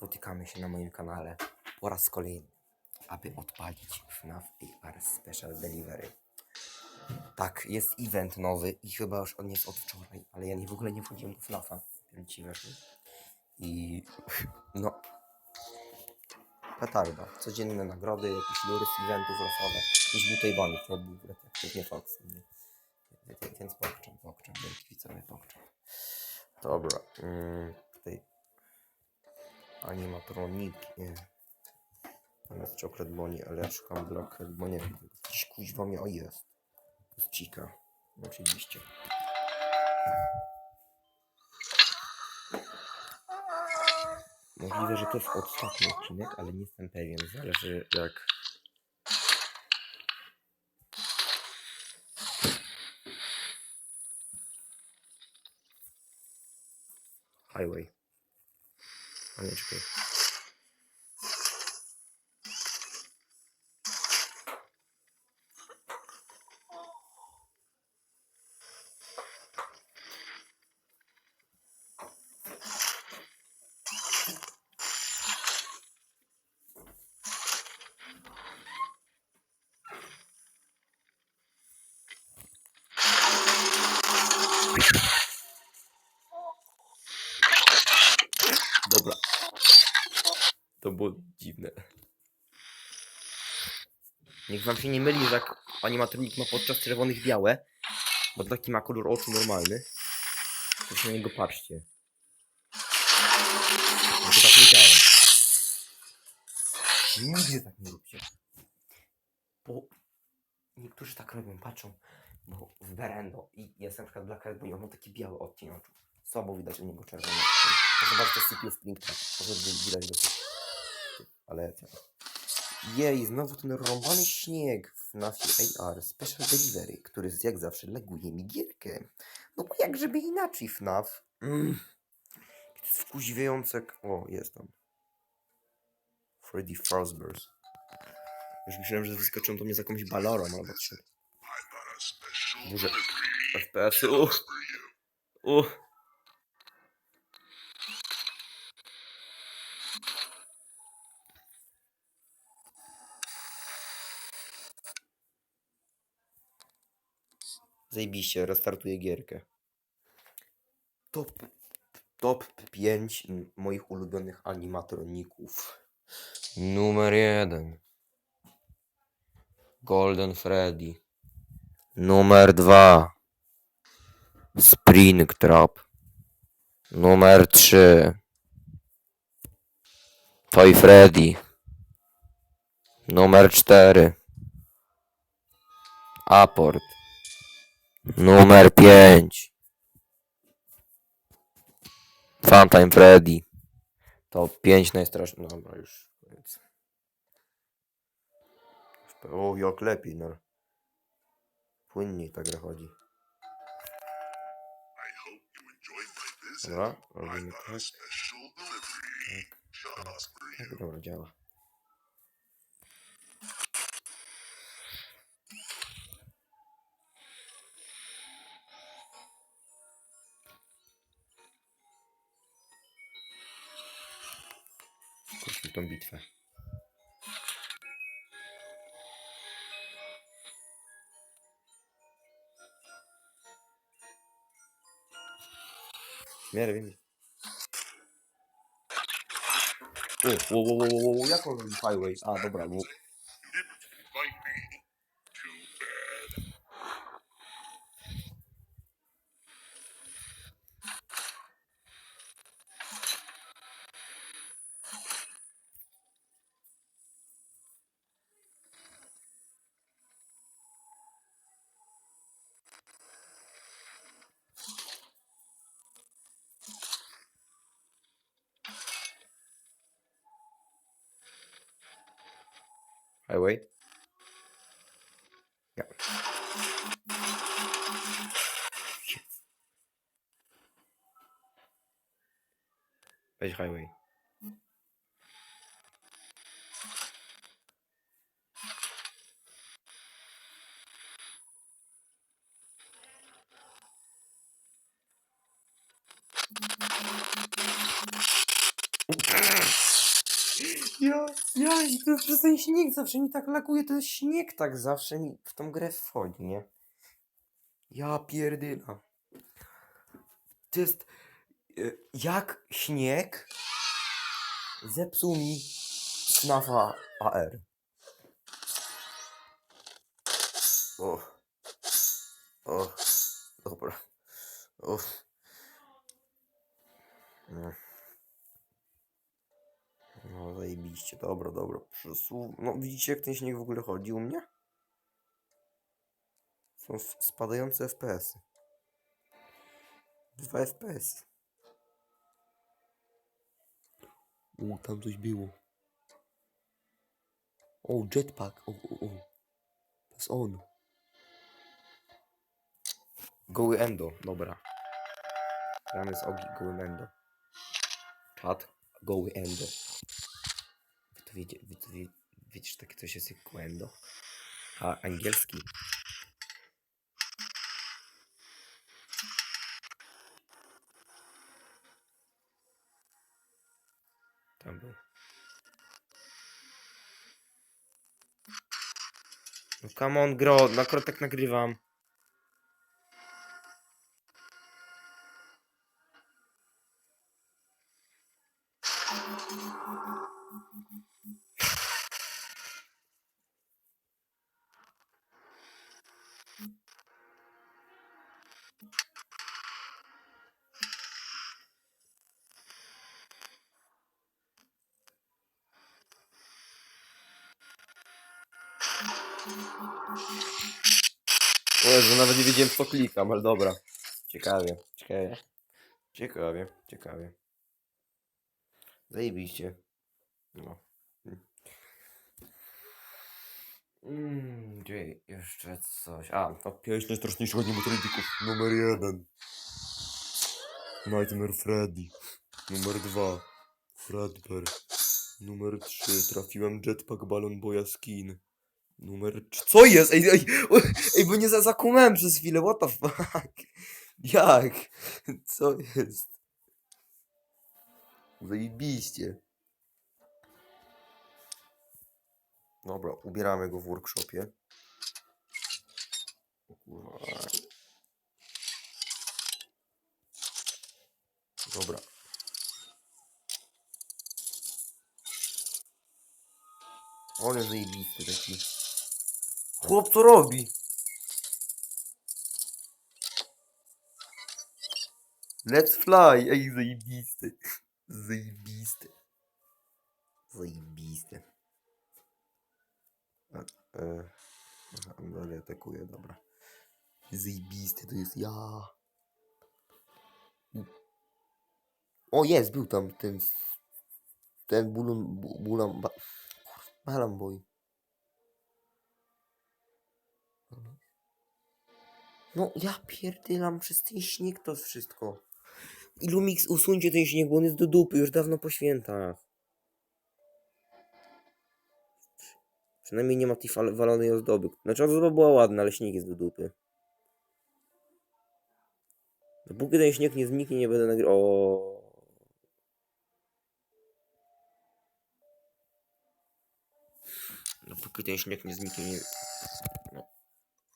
spotykamy się na moim kanale po raz kolejny, aby odpalić FNAF AR Special Delivery. Tak, jest event nowy i chyba już on jest od wczoraj, ale ja nie, w ogóle nie wchodziłem do FNAFa, ci weszły. I no, petarda, codzienne nagrody, jakieś lury z eventów losowe, jakieś buty i banik, nie był jak nie Fox, Więc pokczam, pokczam, wielki widzowie, pokczam. Dobra, mm, animatroniki, jest Chocolate Bonnie, ale ja szukam Blockhead Bonniego. Gdzieś kuźwa mnie, o jest. Jest Chica, oczywiście. Możliwe, że to jest ostatni odcinek, ale nie jestem pewien. Zależy jak... Highway. A nie, czekaj. Dobra. To było dziwne. Niech wam się nie myli, że jak animatronik ma podczas czerwonych białe, bo taki ma kolor oczu normalny, to się na niego patrzcie. To tak nie działa. Nigdy tak nie róbcie. Bo niektórzy tak robią, patrzą, bo w Berendo i jest na przykład Black Red, bo on ma taki biały odcień oczu. Słabo widać u niego czerwony. To zobaczcie CPU Springtrap. To wtedy widać dosyć. Ale co? Jej, znowu ten rąbany śnieg w NAFie AR Special Delivery, który jak zawsze laguje mi gierkę. No bo jak żeby inaczej FNAF. Mm. To jest wkuźwiające. O, jest tam. Freddy Fazbear's. Już myślałem, że wyskoczyłem do mnie z jakąś balorą albo trzy. Duże FPS-y. Uh. Zajebiście, restartuję gierkę. Top, top 5 moich ulubionych animatroników. Numer 1. Golden Freddy. Numer 2. Springtrap. Numer 3. Toy Freddy. Numer 4. Aport. Numer 5. Funtime Freddy. To 5 najstraszniejszych. Dobra, już. O, jak lepiej, no. Płynniej ta gra chodzi. Dobra, robimy. Tak. Tak, dobra, działa. потом битва. Мере, він. О, о, о, о, о, як він хайвей? А, добре, robi highway? A, dobra, bo... Highway? Ja. To przez ten śnieg zawsze mi tak lakuje, to śnieg tak zawsze mi w tą grę wchodzi, nie? Ja pierdyla. To jest... e, Jak śnieg zepsuł mi FNAFa AR. O. O. Dobra. O. No. No zajebiście, dobra, dobra. Przesu... No widzicie jak ten śnieg w ogóle chodzi u mnie? Są spadające FPS-y. Dwa FPS. U, tam coś było. O, jetpack. O, o, o. To jest on. Goły Endo, dobra. Gramy z Ogi Gołym Endo. Czat, Goły Endo. To to wie, wiecie, że takie coś jest jak Goły Endo? A angielski. Tam był. No come on, gro, na tak nagrywam. Jezu, nawet nie wiedziałem co klikam, ale dobra. Ciekawie, ciekawie. Ciekawie, ciekawie. Zajebiście. No. Mm, gdzie jeszcze coś? A, to pięć najstraszniejszych animatroników. Numer jeden. Nightmare Freddy. Numer dwa. Fredbear. Numer trzy. Trafiłem Jetpack Balloon Boya Skin. Numer... Co jest? Ej, ej, ej bo nie za zakumałem przez chwilę, what the fuck? Jak? Co jest? Zajebiście. Dobra, ubieramy go w workshopie. Dobra. On jest zajebisty taki. Chłop co robi? Let's fly! Ej, zajebisty. Zajebisty. Zajebisty. A, e, dalej atakuje, dobra. Zajebisty to jest ja. O, jest, był tam ten... Ten bulun... bu- Bulan... Ba, kurwa, Balamboy. No, ja pierdylam przez ten śnieg to wszystko. Ilumix, usuńcie ten śnieg, bo on jest do dupy już dawno po świętach. Przynajmniej nie ma tej fal- walonej ozdoby. Znaczy ozdoba była ładna, ale śnieg jest do dupy. Dopóki ten śnieg nie zniknie, nie będę nagrywał. Dopóki ten śnieg nie zniknie, nie... No.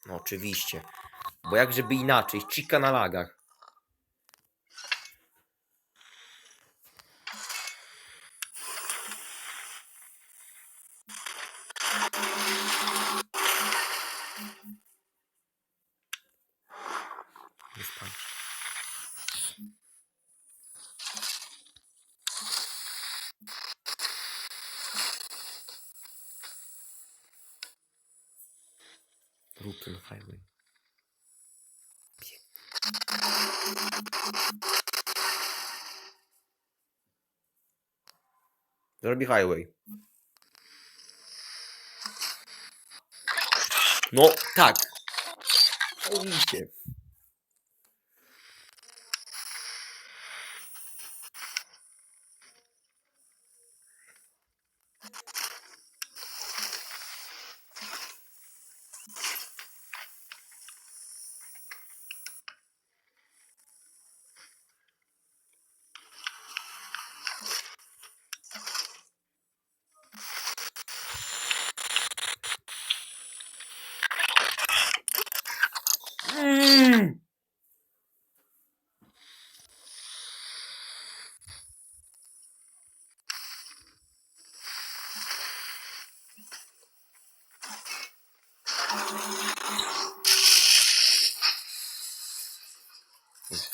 no oczywiście. Bo jak żeby inaczej, chica na lagach. Brooklyn Highway. Zrobi highway. No, tak. Oczywiście.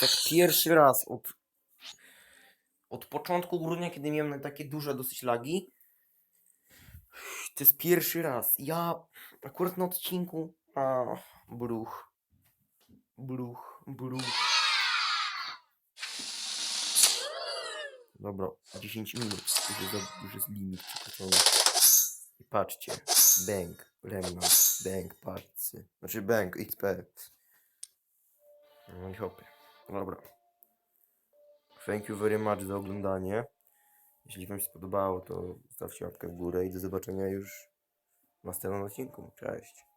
Tak pierwszy raz od, od początku grudnia, kiedy miałem takie duże dosyć lagi. To jest pierwszy raz. Ja akurat na odcinku. A, bruch. Bruch, bruch. Dobra, 10 minut. Już jest, już jest limit. I patrzcie. Bank, remnant, bank, patrzcie. Znaczy bank, XP. No i hopy. Dobra. Thank you very much za oglądanie. Jeśli Wam się spodobało, to zostawcie łapkę w górę i do zobaczenia już w następnym odcinku. Cześć.